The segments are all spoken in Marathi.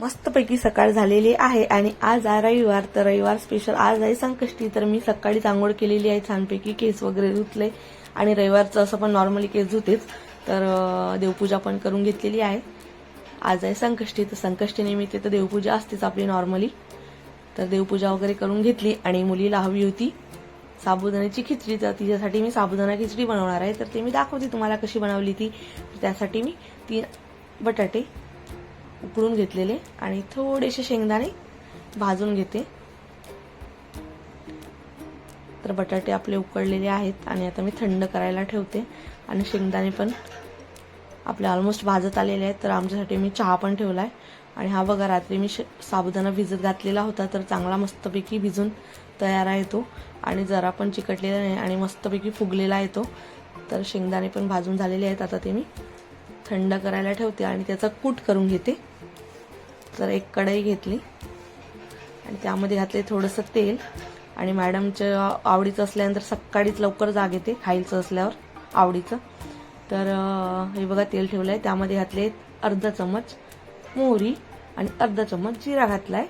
मस्तपैकी सकाळ झालेली आहे आणि आज आहे रविवार तर रविवार स्पेशल आज आहे संकष्टी. तर मी सकाळी आंघोळ केलेली आहे छानपैकी केस वगैरे धुतले आणि रविवारचं असं पण नॉर्मली केस धुतेच. तर देवपूजा पण करून घेतलेली आहे. आज आहे संकष्टी तर संकष्टी निमित्त तर देवपूजा असतेच आपली नॉर्मली तर देवपूजा वगैरे करून घेतली आणि मुलीला हवी होती साबुदाण्याची खिचडी. तर तिच्यासाठी मी साबुदाणा खिचडी बनवणार आहे. तर ते मी दाखवते तुम्हाला कशी बनवली ती. त्यासाठी मी तीन बटाटे उकडून घेतलेले आणि थोडेसे शेंगदाणे भाजून घेते. तर बटाटे आपले उकडलेले आहेत आणि आता मी थंड करायला ठेवते. आणि शेंगदाणे पण आपले ऑलमोस्ट भाजत आलेले आहेत. तर आमच्यासाठी मी चहा पण ठेवला आहे आणि हा बघा रात्री मी श साबुदाणा भिजत घातलेला होता तर चांगला मस्तपैकी भिजून तयार आहे तो. आणि जरा पण चिकटलेला नाही आणि मस्तपैकी फुगलेला आहे तो. तर शेंगदाणे पण भाजून झालेले आहेत. आता ते मी थंड करायला ठेवते आणि त्याचा कूट करून घेते. तर एक कढई घेतली. आणि त्यामध्ये घातले थोडंसं तेल. आणि मॅडमच्या आवडीचं असल्यानंतर सकाळीच लवकर जाग येते खायचं असल्यावर आवडीचं. तर हे बघा तेल ठेवलं आहे त्यामध्ये घातले अर्धा चमच मोहरी आणि अर्धा चमच जिरा घातलाय.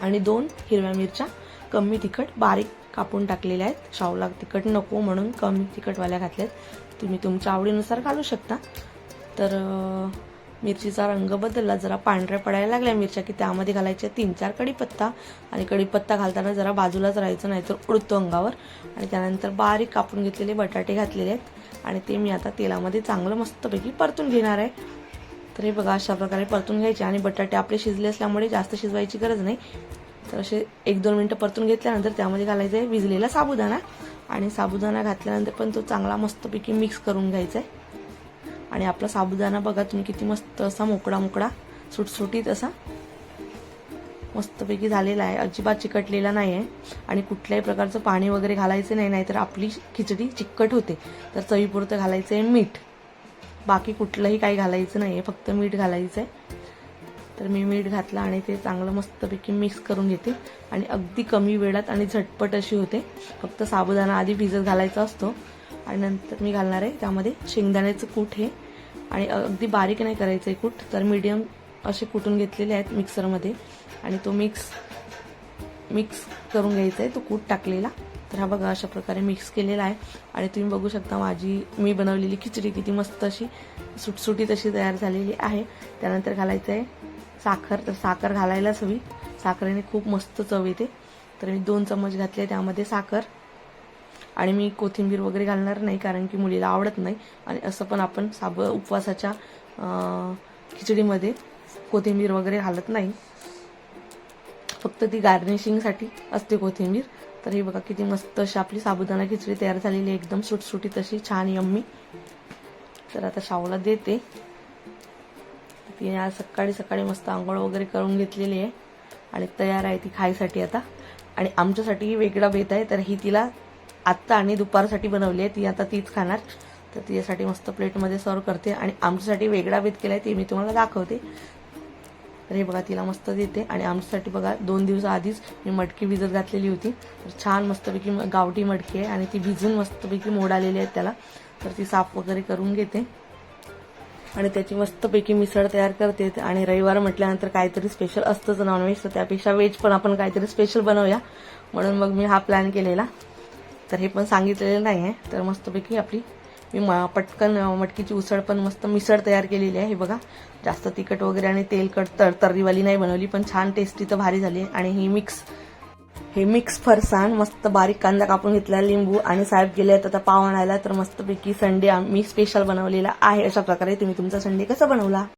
आणि दोन हिरव्या मिरच्या कमी तिखट बारीक कापून टाकलेल्या आहेत. शावला तिखट नको म्हणून कमी तिखटवाल्या घातल्यात. तुम्ही तुमच्या आवडीनुसार घालू शकता. तर मिरचीचा रंग बदलला जरा पांढऱ्या पडायला लागल्या मिरच्या की त्यामध्ये घालायच्या तीन चार कढीपत्ता आणि कढीपत्ता घालताना जरा बाजूलाच राहायचं नाहीतर उडतो अंगावर. आणि त्यानंतर बारीक कापून घेतलेले बटाटे घातलेले आहेत आणि ते मी आता तेलामध्ये चांगलं मस्तपैकी परतून घेणार आहे. तर हे बघा अशा प्रकारे परतून घ्यायचे आणि बटाटे आपले शिजले असल्यामुळे जास्त शिजवायची गरज नाही. तर असे एक दोन मिनटं परतून घेतल्यानंतर त्यामध्ये घालायचं आहे विजलेला साबुदाणा. आणि साबुदाणा घातल्यानंतर पण तो चांगला मस्तपैकी मिक्स करून घ्यायचा आहे आणि आपला साबुदाणा बघा तुम्ही किती मस्त असा मोकळा मोकळा सुटसुटीत असा मस्तपैकी झालेला आहे. अजिबात चिकटलेला नाही आहे आणि कुठल्याही प्रकारचं पाणी वगैरे घालायचं नाही नाहीतर आपली खिचडी चिकट होते. तर चवीपुरतं घालायचं आहे मीठ. बाकी कुठलंही काही घालायचं नाही आहे फक्त मीठ घालायचं आहे तर मी मीठ घातलं आणि ते चांगलं मस्तपैकी मिक्स करून घेते. आणि अगदी कमी वेळात आणि झटपट अशी होते. फक्त साबुदाणा आधी भिजत घालायचा असतो. आणि नंतर मी घालणार आहे त्यामध्ये शेंगदाण्याचं कूट हे. आणि अगदी बारीक नाही करायचं आहे कूट तर मीडियम असे कुटून घेतलेले आहेत मिक्सरमध्ये आणि तो मिक्स मिक्स करून घ्यायचा आहे तो कूट टाकलेला. तर हा बघा अशा प्रकारे मिक्स केलेला आहे. आणि तुम्ही बघू शकता माझी मी बनवलेली खिचडी किती मस्त अशी सुटसुटीत अशी तयार झालेली आहे. त्यानंतर घालायचं आहे साखर तर साखर घालायलाच हवी. साखरेने खूप मस्त चव येते. तर मी दोन चमच घातले त्यामध्ये साखर. आणि मी कोथिंबीर वगैरे घालणार नाही कारण की मुलीला आवडत नाही. आणि असं पण आपण साब उपवासाच्या खिचडीमध्ये कोथिंबीर वगैरे घालत नाही. फक्त ती गार्निशिंगसाठी असते कोथिंबीर. तर हे बघा किती मस्त अशी आपली साबुदाणा खिचडी तयार झालेली आहे. एकदम सुटसुटीत अशी छान यम्मी. तर आता शावला देते. तिने आज सकाळी सकाळी मस्त आंघोळ वगैरे करून घेतलेली आहे. आणि तयार आहे ती खायसाठी आता. आणि आमच्यासाठी वेगळा बेत आहे तर ही तिला आत्ता आणि दुपारसाठी बनवली आहे. ती आता तीच खाणार. तर तिच्यासाठी मस्त प्लेटमध्ये सर्व करते. आणि आमच्यासाठी वेगळा बेत केला आहे ते मी तुम्हाला दाखवते. तर हे बघा तिला मस्त देते. आणि आमच्यासाठी बघा दोन दिवसाआधीच मी मटकी भिजत घातलेली होती. तर छान मस्तपैकी गावठी मटकी आहे. आणि ती भिजून मस्तपैकी मोडालेली आहे आहेत त्याला. तर ती साफ वगैरे करून घेते. आणि त्याची मस्तपैकी मिसळ तयार करते. आणि रविवार म्हटल्यानंतर काहीतरी स्पेशल असतंच नॉनव्हेज तर त्यापेक्षा व्हेज पण आपण काहीतरी स्पेशल बनवूया. म्हणून मग मी हा प्लॅन केलेला. तर हे पण सांगितलेलं नाही आहे तर मस्तपैकी आपली मी म पटकन मटकीची उसळ पण मस्त मिसळ तयार केलेली आहे. हे बघा जास्त तिखट वगैरे आणि तेलकट तर तर्रीवाली नाही बनवली पण छान टेस्टी तर भारी झाली आणि ही मिक्स हे मिक्स फरसाण मस्त बारीक कांदा कापून घेतला लिंबू आणि साहेब गेले आहेत आता पाव आणायला तर मस्तपैकी संडे आम्ही स्पेशल बनवलेला आहे. अशा प्रकारे तुम्ही तुमचा संडे कसा बनवला?